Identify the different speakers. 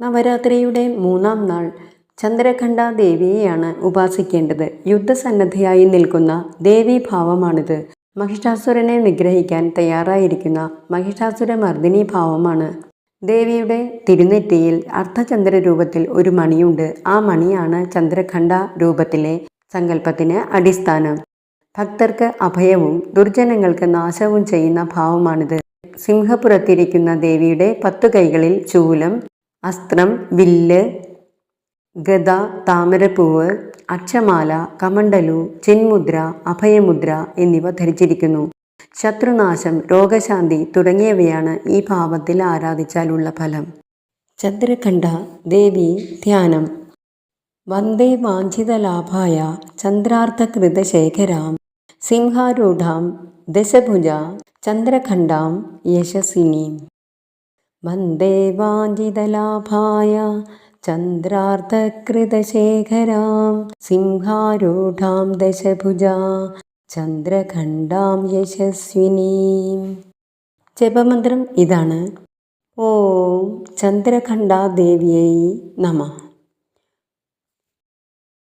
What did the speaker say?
Speaker 1: നവരാത്രിയുടെ മൂന്നാം നാൾ ചന്ദ്രഖണ്ഡ ദേവിയെയാണ് ഉപാസിക്കേണ്ടത്. യുദ്ധസന്നദ്ധയായി നിൽക്കുന്ന ദേവീഭാവമാണിത്. മഹിഷാസുരനെ നിഗ്രഹിക്കാൻ തയ്യാറായിരിക്കുന്ന മഹിഷാസുര മർദ്ദിനി ഭാവമാണ്. ദേവിയുടെ തിരുനെറ്റിയിൽ അർദ്ധചന്ദ്ര രൂപത്തിൽ ഒരു മണിയുണ്ട്. ആ മണിയാണ് ചന്ദ്രഖണ്ഡ രൂപത്തിലെ സങ്കല്പത്തിന് അടിസ്ഥാനം. ഭക്തർക്ക് അഭയവും ദുർജനങ്ങൾക്ക് നാശവും ചെയ്യുന്ന ഭാവമാണിത്. സിംഹപുരത്തിരിക്കുന്ന ദേവിയുടെ പത്തു കൈകളിൽ ചൂലം അസ്ത്രം വില്ല് ഗദ താമരപ്പൂവ് അക്ഷമാല കമണ്ടലു ചിന്മുദ്ര അഭയമുദ്ര എന്നിവ ധരിച്ചിരിക്കുന്നു. ശത്രുനാശം രോഗശാന്തി തുടങ്ങിയവയാണ് ഈ ഭാവത്തിൽ ആരാധിച്ചാലുള്ള ഫലം. ചന്ദ്രഖണ്ഡ ദേവി ധ്യാനം. വന്ദേ വാഞ്ചിതലാഭായ ചന്ദ്രാർത്ഥകൃതശേഖരാം. സിംഹാരൂഢാം ദശഭുജ ചന്ദ്രഖണ്ഡാം യശസ്വിനീം. വന്ദേ വാഞ്ചിതലാഭായ ചന്ദ്രാർത്ഥകൃതശേഖരാം സിംഹാരൂഢാം ദശഭുജാ ചന്ദ്രഖണ്ഡാം യശസ്വിനീം. ജപമന്ത്രം ഇതാണ്. ഓം ചന്ദ്രഖണ്ഡാദേവിയൈ നമ.